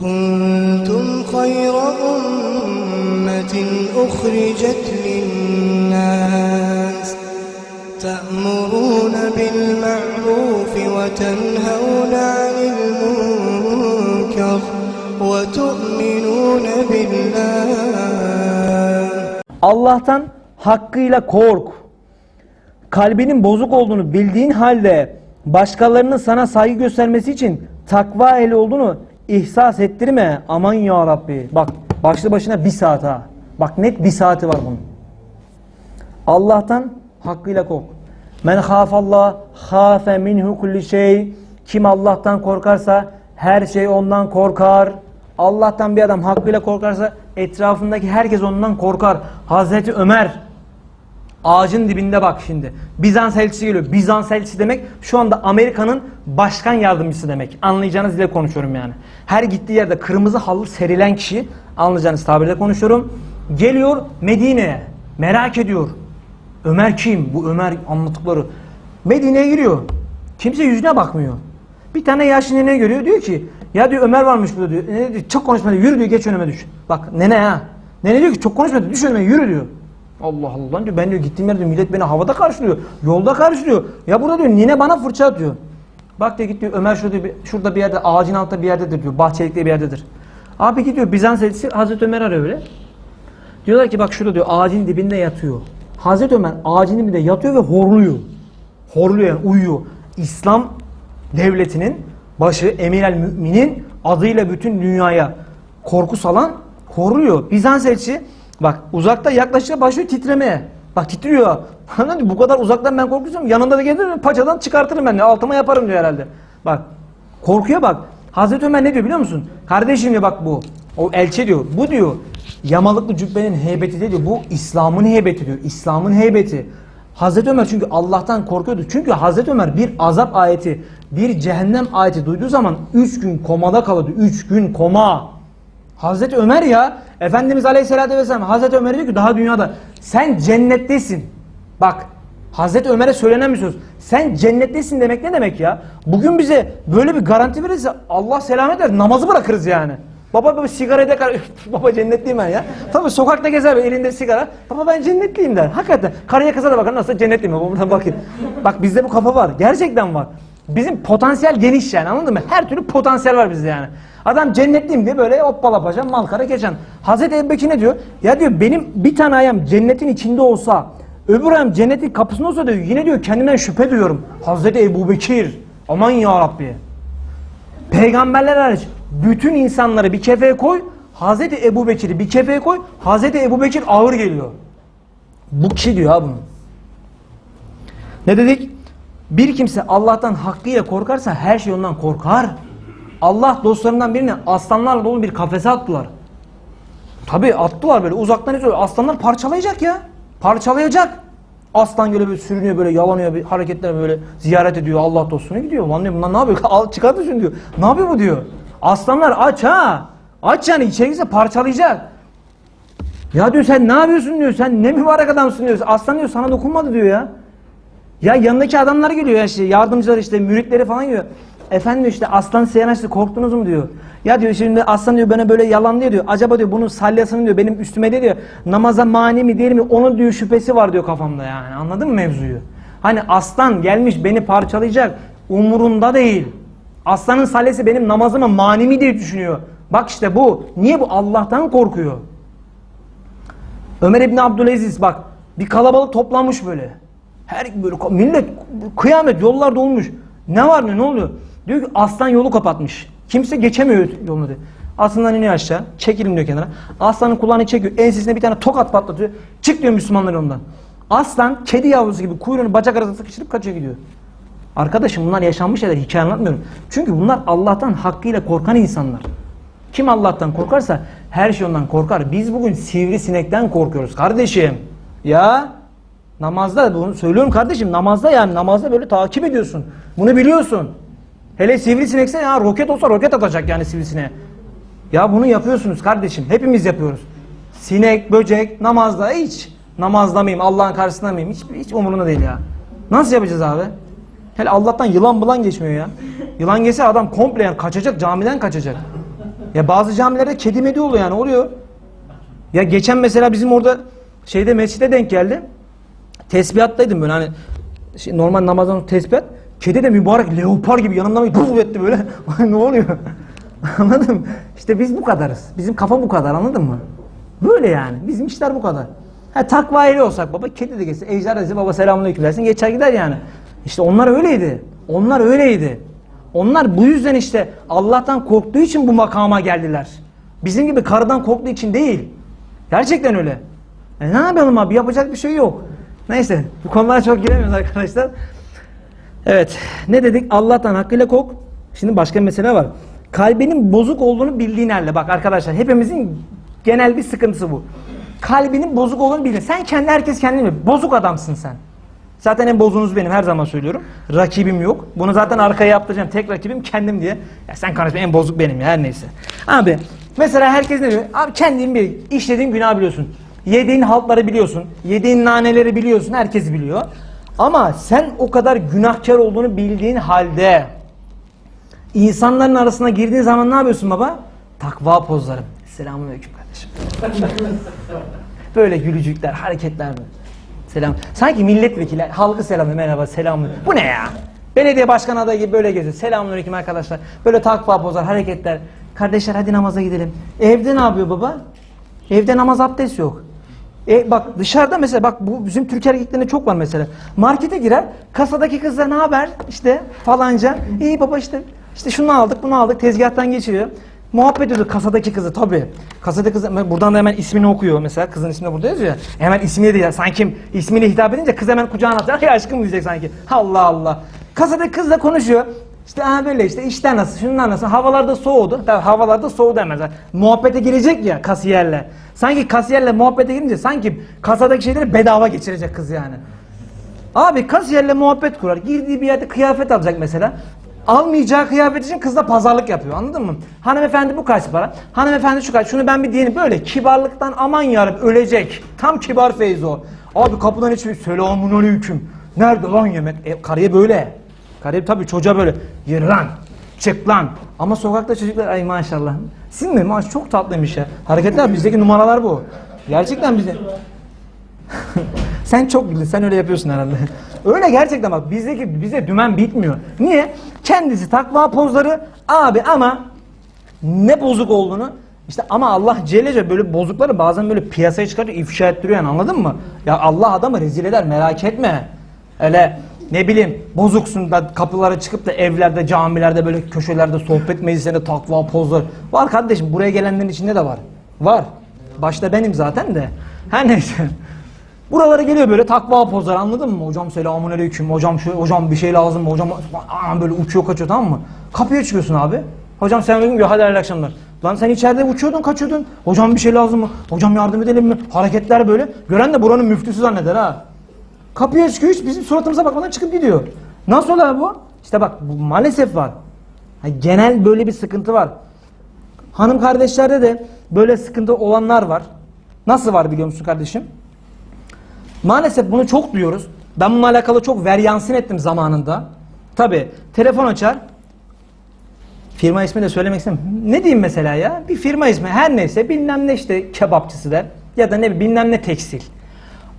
كنتم خير أمة أخرجت للناس تأمرون بالمعروف وتنهون عن المنكر وتؤمنون بالله Allah'tan hakkıyla kork. Kalbinin bozuk olduğunu bildiğin halde başkalarının sana saygı göstermesi için takva ehli olduğunu ihsas ettirme. Aman ya Rabbi. Bak başlı başına bir saat ha. Bak net bir saati var bunun. Allah'tan hakkıyla kork. Men hafallah hafe minhu kulli şey. Kim Allah'tan korkarsa her şey ondan korkar. Allah'tan bir adam hakkıyla korkarsa etrafındaki herkes ondan korkar. Hazreti Ömer ağacın dibinde bak şimdi. Bizans elçisi geliyor. Bizans elçisi demek şu anda Amerika'nın başkan yardımcısı demek. Anlayacağınız dile konuşuyorum yani. Her gittiği yerde kırmızı halı serilen kişi anlayacağınız tabirle konuşuyorum. Geliyor Medine'ye. Merak ediyor. Ömer kim? Bu Ömer anlattıkları. Medine'ye giriyor. Kimse yüzüne bakmıyor. Bir tane yaşlı nene görüyor. Diyor ki ya diyor Ömer varmış burada diyor. Nene diyor çok konuşma diyor. Yürü diyor geç önüme düş. Bak nene ha. Nene diyor ki çok konuşma diyor. Düş önüme yürü diyor. Allah Allah diyor ben diyor gittiğim yerde millet beni havada karşılıyor. Yolda karşılıyor. Ya burada diyor nine bana fırça atıyor. Bak diyor git diyor Ömer şurada bir, şurada bir yerde ağacın altında bir yerdedir diyor. Bahçelikte bir yerdedir. Abi gidiyor Bizans elçisi Hazreti Ömer arıyor öyle. Diyorlar ki bak şurada diyor ağacın dibinde yatıyor. Hazreti Ömer ağacın dibinde yatıyor ve horluyor. Horluyor yani uyuyor. İslam devletinin başı Emir el Mümin'in adıyla bütün dünyaya korku salan horluyor. Bizans elçisi bak uzakta yaklaşınca başlıyor titremeye. Bak titriyor. Bu kadar uzaktan ben korkuyorsam yanında da gelir paçadan çıkartırım ben. de, Altıma yaparım diyor herhalde. Bak korkuya bak. Hazreti Ömer ne diyor biliyor musun? Kardeşim diyor bak bu. O elçi diyor. Bu diyor yamalıklı cübbenin heybeti diyor. Bu İslam'ın heybeti diyor. İslam'ın heybeti. Hazreti Ömer çünkü Allah'tan korkuyordu. Çünkü Hazreti Ömer bir azap ayeti, bir cehennem ayeti duyduğu zaman 3 gün komada kalıyordu. 3 gün koma. Hazreti Ömer ya Efendimiz Aleyhisselatü Vesselam Hazreti Ömer diyor ki daha dünyada sen cennettesin. Bak Hazreti Ömer'e söylenen bir söz. Sen cennettesin demek ne demek ya? Bugün bize böyle bir garanti verirse Allah selamet ver namazı bırakırız yani. Baba böyle sigara da baba cennetliyim ben ya. Tabii sokakta gezer böyle elinde sigara. Baba ben cennetliyim der. Hakikaten karıya kıza da bakar nasıl cennetliyim baba buradan bakayım. Bak bizde bu kafa var. Gerçekten var. Bizim potansiyel geniş yani anladın mı? Her türlü potansiyel var bizde yani. Adam cennetliyim diye böyle hoppala paşa malkara geçen. Hazreti Ebubekir ne diyor? Ya diyor benim bir tane ayağım cennetin içinde olsa öbür ayağım cennetin kapısında olsa diyor yine diyor kendimden şüphe duyuyorum. Hazreti Ebubekir aman ya Rabbi. Peygamberler hariç bütün insanları bir kefeye koy. Hazreti Ebubekir'i bir kefeye koy. Hazreti Ebubekir ağır geliyor. Bu kişi diyor ha bunu. Ne dedik? Bir kimse Allah'tan hakkıyla korkarsa her şey ondan korkar. Allah dostlarından birini aslanlarla dolu bir kafese attılar. Tabi attılar böyle uzaktan izliyor. Aslanlar parçalayacak ya. Parçalayacak. Aslan böyle bir sürünüyor böyle yalanıyor bir hareketler böyle ziyaret ediyor Allah dostuna gidiyor. Lan bunlar ne yapıyor? Al çıkartın şunu diyor. Ne yapıyor bu diyor. Aslanlar aç ha. Aç yani içeri parçalayacak. Ya diyor sen ne yapıyorsun diyor. Sen ne mübarek adamsın diyor. Aslan diyor sana dokunmadı diyor ya. Ya yanındaki adamlar geliyor ya işte yardımcılar işte müritleri falan geliyor. Efendim işte aslan size yanaştı korktunuz mu diyor. Ya diyor şimdi aslan diyor bana böyle yalanlıyor diyor. Acaba diyor bunun salyasını diyor benim üstüme diyor. Namaza mani mi değil mi onun diyor şüphesi var diyor kafamda yani. Anladın mı mevzuyu? Hani aslan gelmiş beni parçalayacak. Umurunda değil. Aslanın salyası benim namazıma mani mi diye düşünüyor. Bak işte bu. Niye bu? Allah'tan korkuyor. Ömer İbni Abdülaziz bak bir kalabalık toplanmış böyle. Her böyle millet kıyamet yollar dolmuş. Ne var ne ne oluyor? Diyor ki aslan yolu kapatmış. Kimse geçemiyor yolunu diyor. Aslandan iniyor aşağı. Çekilin diyor kenara. Aslanın kulağını çekiyor. Ensesine bir tane tokat patlatıyor. Çık diyor Müslümanlar ondan. Aslan kedi yavrusu gibi kuyruğunu bacak arasına sıkıştırıp kaçıyor gidiyor. Arkadaşım bunlar yaşanmış şeyler. Hikaye anlatmıyorum. Çünkü bunlar Allah'tan hakkıyla korkan insanlar. Kim Allah'tan korkarsa her şey ondan korkar. Biz bugün sivrisinekten korkuyoruz kardeşim. Ya namazda bunu söylüyorum kardeşim namazda yani namazda böyle takip ediyorsun. Bunu biliyorsun. Hele sivrisinekse ya roket olsa roket atacak yani sivrisineğe. Ya bunu yapıyorsunuz kardeşim. Hepimiz yapıyoruz. Sinek, böcek namazda hiç namazda mıyım, Allah'ın karşısında mıyım hiç, hiç umurunda değil ya. Nasıl yapacağız abi? Hele Allah'tan yılan bulan geçmiyor ya. Yılan geçse adam komple yani kaçacak camiden kaçacak. Ya bazı camilerde kedi medi oluyor yani oluyor. Ya geçen mesela bizim orada şeyde mescide denk geldi. Tesbihattaydım böyle hani şey, normal namazdan tesbihat. Kedi de mübarek leopar gibi yanımdan buz etti böyle. Ne oluyor? anladın mı? İşte biz bu kadarız. Bizim kafa bu kadar anladın mı? Böyle yani. Bizim işler bu kadar. Ha takva ehli olsak baba kedi de geçse ejder dese baba selamünaleyküm dersin geçer gider yani. İşte onlar öyleydi. Onlar öyleydi. Onlar bu yüzden işte Allah'tan korktuğu için bu makama geldiler. Bizim gibi karıdan korktuğu için değil. Gerçekten öyle. E ne yapalım abi yapacak bir şey yok. Neyse bu konulara çok giremiyoruz arkadaşlar. Evet ne dedik Allah'tan hakkıyla kork. Şimdi başka bir mesele var. Kalbinin bozuk olduğunu bildiğin halde bak arkadaşlar hepimizin genel bir sıkıntısı bu. Kalbinin bozuk olduğunu bilin. Sen kendi herkes kendini? Bozuk adamsın sen. Zaten en bozuğunuz benim her zaman söylüyorum. Rakibim yok. Bunu zaten arkaya yaptıracağım. Tek rakibim kendim diye. Ya sen karışma en bozuk benim ya her neyse. Abi mesela herkes ne diyor? Abi kendin bir işlediğin günah biliyorsun. Yediğin haltları biliyorsun. Yediğin naneleri biliyorsun. Herkes biliyor. Ama sen o kadar günahkar olduğunu bildiğin halde insanların arasına girdiğin zaman ne yapıyorsun baba? Takva pozları. Selamünaleyküm kardeşim. Böyle gülücükler, hareketler mi? Selam. Sanki milletvekili halkı selamı merhaba selamı. Bu ne ya? Belediye başkan adayı gibi böyle geziyor. Selamünaleyküm arkadaşlar. Böyle takva pozlar, hareketler. Kardeşler hadi namaza gidelim. Evde ne yapıyor baba? Evde namaz abdest yok. E bak dışarıda mesela bak bu bizim Türk erkeklerinde çok var mesela. Markete girer, kasadaki kızla ne haber? İşte falanca. İyi baba işte işte şunu aldık, bunu aldık. Tezgahtan geçiriyor. Muhabbet ediyor kasadaki kızı tabii. Kasadaki kızı buradan da hemen ismini okuyor mesela. Kızın ismini burada yazıyor. ya. Hemen ismini diyor. Sanki ismini hitap edince kız hemen kucağına atıyor. Ay aşkım diyecek sanki. Allah Allah. Kasadaki kızla konuşuyor. İşte ha böyle işte işler nasıl, şunlar nasıl. Havalarda soğudu. Tabii havalarda soğudu hemen. zaten. Muhabbete girecek ya kasiyerle. Sanki kasiyerle muhabbete girince sanki kasadaki şeyleri bedava geçirecek kız yani. Abi kasiyerle muhabbet kurar. Girdiği bir yerde kıyafet alacak mesela. Almayacağı kıyafet için kızla pazarlık yapıyor anladın mı? Hanımefendi bu kaç para? Hanımefendi şu kaç? Şunu ben bir diyelim böyle kibarlıktan aman yarım ölecek. Tam kibar Feyzo. Abi kapıdan hiç selamun aleyküm. Nerede lan yemek? E, karıya böyle. Karıya tabii çocuğa böyle. Yürü lan. Çık lan. Ama sokakta çocuklar ay maşallah. Sizin mi? Maş çok tatlıymış ya. Hareketler bizdeki numaralar bu. Gerçekten bize. Sen çok. Sen öyle yapıyorsun herhalde. öyle gerçekten bak bizdeki bize dümen bitmiyor. Niye? Kendisi takva pozları abi ama ne bozuk olduğunu işte ama Allah Celle böyle bozukları bazen böyle piyasaya çıkartıyor, ifşa ettiriyor yani anladın mı? Ya Allah adamı rezil eder merak etme. Öyle ne bileyim bozuksun da kapılara çıkıp da evlerde, camilerde böyle köşelerde sohbet meclislerinde takva pozlar. Var kardeşim buraya gelenlerin içinde de var. Var. Başta benim zaten de. Her neyse. Buralara geliyor böyle takva pozlar anladın mı? Hocam selamun aleyküm, hocam şu, hocam bir şey lazım mı? Hocam aa, böyle uçuyor kaçıyor tamam mı? Kapıya çıkıyorsun abi. Hocam selamünaleyküm diyor hadi hayırlı akşamlar. Lan sen içeride uçuyordun kaçıyordun. Hocam bir şey lazım mı? Hocam yardım edelim mi? Hareketler böyle. Gören de buranın müftüsü zanneder ha. Kapıya çıkıyor hiç bizim suratımıza bakmadan çıkıp gidiyor. Nasıl oluyor bu? İşte bak bu maalesef var. Ha, genel böyle bir sıkıntı var. Hanım kardeşlerde de böyle sıkıntı olanlar var. Nasıl var biliyor musun kardeşim? Maalesef bunu çok duyuyoruz. Ben bununla alakalı çok veryansın ettim zamanında. Tabi telefon açar. Firma ismi de söylemek istemiyorum. Ne diyeyim mesela ya? Bir firma ismi her neyse bilmem ne işte kebapçısı der. Ya da ne bilmem ne tekstil.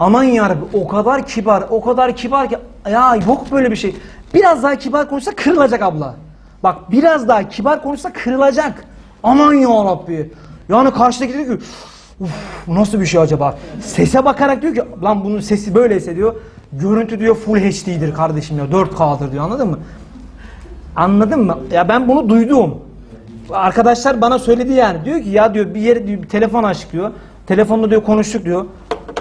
Aman yarabbi o kadar kibar, o kadar kibar ki ya yok böyle bir şey. Biraz daha kibar konuşsa kırılacak abla. Bak biraz daha kibar konuşsa kırılacak. Aman ya Rabbi. Yani karşıdaki diyor ki Uf, nasıl bir şey acaba? Sese bakarak diyor ki lan bunun sesi böyleyse diyor. Görüntü diyor full HD'dir kardeşim ya 4K'dır diyor anladın mı? Anladın mı? Ya ben bunu duydum. Arkadaşlar bana söyledi yani. Diyor ki ya diyor bir yere diyor, bir telefon açtık diyor. Telefonla diyor konuştuk diyor.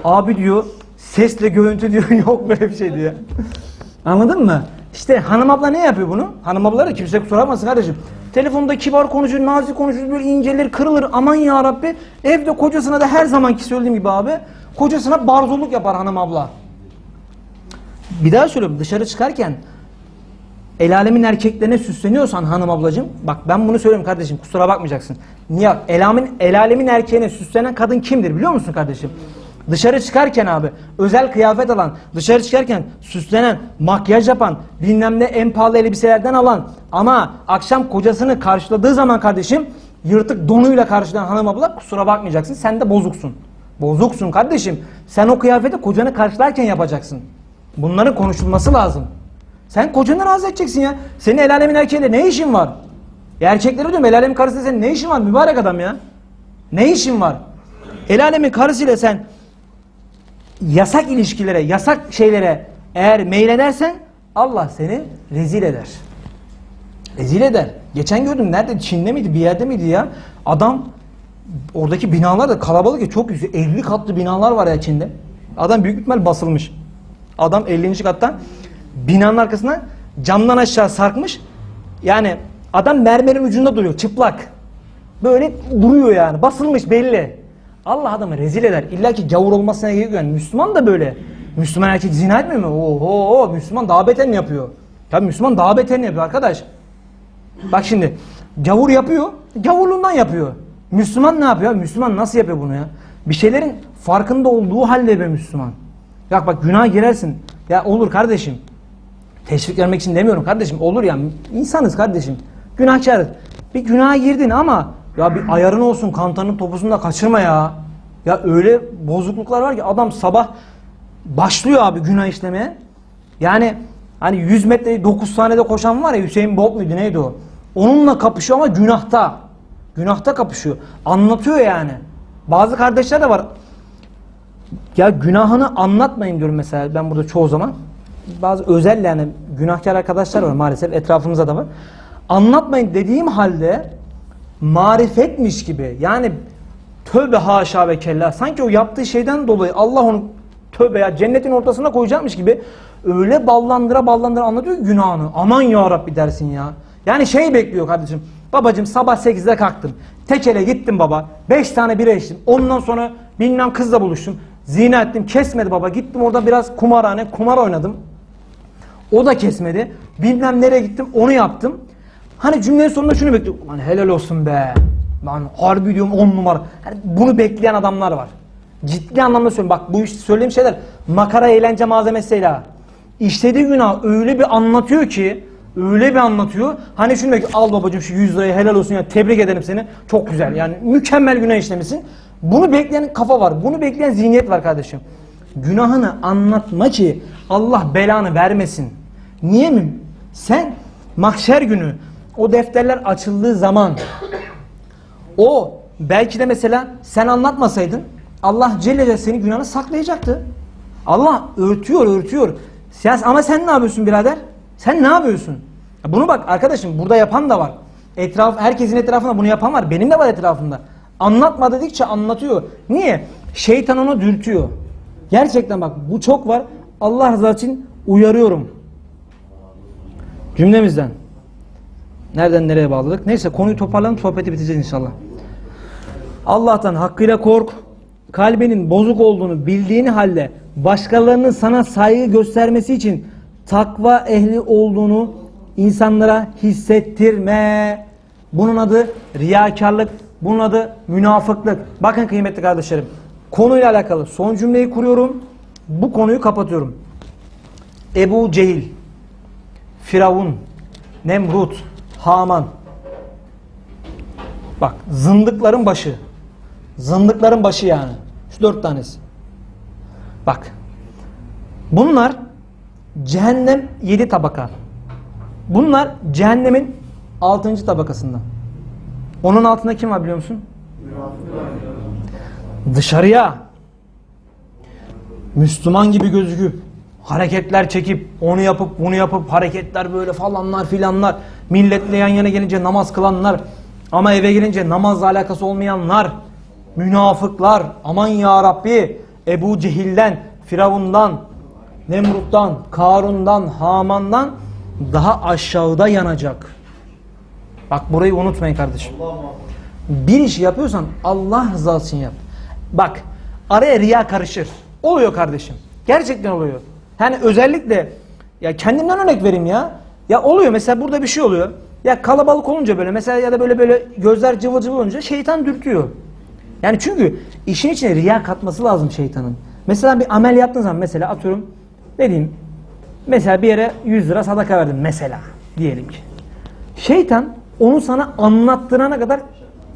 Abi diyor sesle görüntü diyor yok böyle bir şey diyor. Anladın mı? İşte hanım abla ne yapıyor bunu? Hanım abla da kimse kusura kardeşim. Telefonda kibar konuşur, nazik konuşur, böyle incelir, kırılır. Aman ya Rabbi. Evde kocasına da her zamanki söylediğim gibi abi. Kocasına barzoluk yapar hanım abla. Bir daha söylüyorum dışarı çıkarken el alemin erkeklerine süsleniyorsan hanım ablacığım bak ben bunu söylüyorum kardeşim kusura bakmayacaksın. Niye? El alemin, el alemin erkeğine süslenen kadın kimdir biliyor musun kardeşim? Dışarı çıkarken abi özel kıyafet alan, dışarı çıkarken süslenen, makyaj yapan, bilmem ne en pahalı elbiselerden alan ama akşam kocasını karşıladığı zaman kardeşim yırtık donuyla karşılayan hanım abla kusura bakmayacaksın. Sen de bozuksun. Bozuksun kardeşim. Sen o kıyafeti kocanı karşılarken yapacaksın. Bunların konuşulması lazım. Sen kocanı razı edeceksin ya. Senin el alemin erkeğiyle ne işin var? Ya erkeklere diyorum el alemin karısıyla senin ne işin var mübarek adam ya? Ne işin var? El alemin karısıyla sen yasak ilişkilere, yasak şeylere eğer meyledersen Allah seni rezil eder. Rezil eder. Geçen gördüm nerede? Çin'de miydi? Bir yerde miydi ya? Adam oradaki binalar da kalabalık ya çok yüksek. 50 katlı binalar var ya Çin'de. Adam büyük ihtimal basılmış. Adam 50. katta binanın arkasına camdan aşağı sarkmış. Yani adam mermerin ucunda duruyor çıplak. Böyle duruyor yani. Basılmış belli. Allah adamı rezil eder. İlla ki gavur olmasına gerek yok. Müslüman da böyle. Müslüman erkek zina etmiyor mu? Oho, Müslüman daha beterini yapıyor. Tabii Müslüman daha beterini yapıyor arkadaş. Bak şimdi gavur yapıyor, gavurluğundan yapıyor. Müslüman ne yapıyor? Müslüman nasıl yapıyor bunu ya? Bir şeylerin farkında olduğu halde be Müslüman. Ya bak günah girersin. Ya olur kardeşim. Teşvik vermek için demiyorum kardeşim. Olur ya. insanız kardeşim. Günahkarız. Bir günaha girdin ama ya bir ayarın olsun kantanın topusunu da kaçırma ya. Ya öyle bozukluklar var ki adam sabah başlıyor abi günah işlemeye. Yani hani 100 metre 9 saniyede koşan var ya Hüseyin Bolt muydu neydi o? Onunla kapışıyor ama günahta. Günahta kapışıyor. Anlatıyor yani. Bazı kardeşler de var. Ya günahını anlatmayın diyorum mesela ben burada çoğu zaman. Bazı özel yani günahkar arkadaşlar var maalesef etrafımızda da var. Anlatmayın dediğim halde marifetmiş gibi yani tövbe haşa ve kella sanki o yaptığı şeyden dolayı Allah onu tövbe ya cennetin ortasına koyacakmış gibi öyle ballandıra ballandıra anlatıyor ki günahını. Aman ya Rabbi dersin ya. Yani şey bekliyor kardeşim. Babacım sabah 8'de kalktım. Tekele gittim baba. 5 tane bira içtim. Ondan sonra bilmem kızla buluştum. Zina ettim. Kesmedi baba. Gittim orada biraz kumarhane kumar oynadım. O da kesmedi. Bilmem nereye gittim onu yaptım. Hani cümlenin sonunda şunu bekliyorum. Lan helal olsun be. Lan harbi diyorum 10 numara. Hani bunu bekleyen adamlar var. Ciddi anlamda söylüyorum. Bak bu iş söylediğim şeyler makara eğlence malzemesi değil ha. İşlediği günah öyle bir anlatıyor ki öyle bir anlatıyor. Hani şunu bekliyor. Al babacığım şu 100 lirayı helal olsun ya tebrik ederim seni. Çok güzel yani mükemmel günah işlemişsin. Bunu bekleyen kafa var. Bunu bekleyen zihniyet var kardeşim. Günahını anlatma ki Allah belanı vermesin. Niye mi? Sen mahşer günü o defterler açıldığı zaman o belki de mesela sen anlatmasaydın Allah Celle Celle senin günahını saklayacaktı. Allah örtüyor örtüyor. Sen, ama sen ne yapıyorsun birader? Sen ne yapıyorsun? Ya Bunu bak arkadaşım burada yapan da var. Etraf, herkesin etrafında bunu yapan var. Benim de var etrafımda. Anlatma dedikçe anlatıyor. Niye? Şeytan onu dürtüyor. Gerçekten bak bu çok var. Allah rızası için uyarıyorum. Cümlemizden. Nereden nereye bağladık? Neyse konuyu toparlayalım sohbeti biteceğiz inşallah. Allah'tan hakkıyla kork. Kalbinin bozuk olduğunu bildiğini halde başkalarının sana saygı göstermesi için takva ehli olduğunu insanlara hissettirme. Bunun adı riyakarlık, bunun adı münafıklık. Bakın kıymetli kardeşlerim. Konuyla alakalı son cümleyi kuruyorum. Bu konuyu kapatıyorum. Ebu Cehil, Firavun, Nemrut, Haman. Bak zındıkların başı. Zındıkların başı yani. Şu dört tanesi. Bak. Bunlar cehennem yedi tabaka. Bunlar cehennemin altıncı tabakasında. Onun altında kim var biliyor musun? Dışarıya Müslüman gibi gözüküp hareketler çekip onu yapıp bunu yapıp hareketler böyle falanlar filanlar milletle yan yana gelince namaz kılanlar ama eve gelince namazla alakası olmayanlar münafıklar aman ya Rabbi Ebu Cehil'den Firavundan Nemrut'tan Karun'dan Haman'dan daha aşağıda yanacak. Bak burayı unutmayın kardeşim. Bir iş yapıyorsan Allah rızası için yap. Bak araya riya karışır. Oluyor kardeşim. Gerçekten oluyor. Yani özellikle ya kendimden örnek vereyim ya. Ya oluyor mesela burada bir şey oluyor. Ya kalabalık olunca böyle mesela ya da böyle böyle gözler cıvıl cıvıl olunca şeytan dürtüyor. Yani çünkü işin içine riya katması lazım şeytanın. Mesela bir amel yaptığın zaman mesela atıyorum ne diyeyim mesela bir yere 100 lira sadaka verdin mesela diyelim ki. Şeytan onu sana anlattırana kadar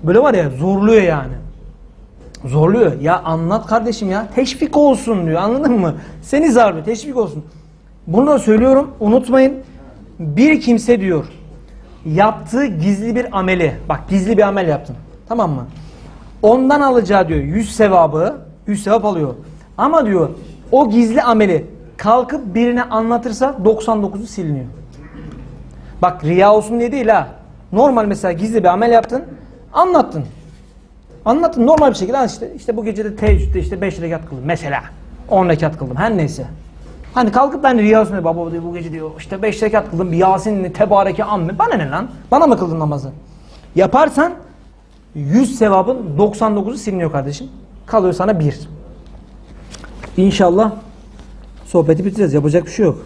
Böyle var ya zorluyor yani. Zorluyor. Ya anlat kardeşim ya. Teşvik olsun diyor. Anladın mı? Seni zarbe teşvik olsun. Bunu da söylüyorum. Unutmayın. Bir kimse diyor yaptığı gizli bir ameli. Bak gizli bir amel yaptın. Tamam mı? Ondan alacağı diyor 100 sevabı 100 sevap alıyor. Ama diyor o gizli ameli kalkıp birine anlatırsa 99'u siliniyor. Bak riya olsun diye değil ha. Normal mesela gizli bir amel yaptın. Anlattın. Anlattın normal bir şekilde. "Ha işte, işte bu gece de teheccüde işte 5 rekat kıldım. Mesela 10 rekat kıldım. Her neyse. Hani kalkıp ben riya diye baba diyor bu gece diyor işte 5 rekat kıldım. Bir Yasin'li tebareke amme. Bana ne lan? Bana mı kıldın namazı? Yaparsan 100 sevabın 99'u siliniyor kardeşim. Kalıyor sana 1. İnşallah sohbeti bitireceğiz. Yapacak bir şey yok.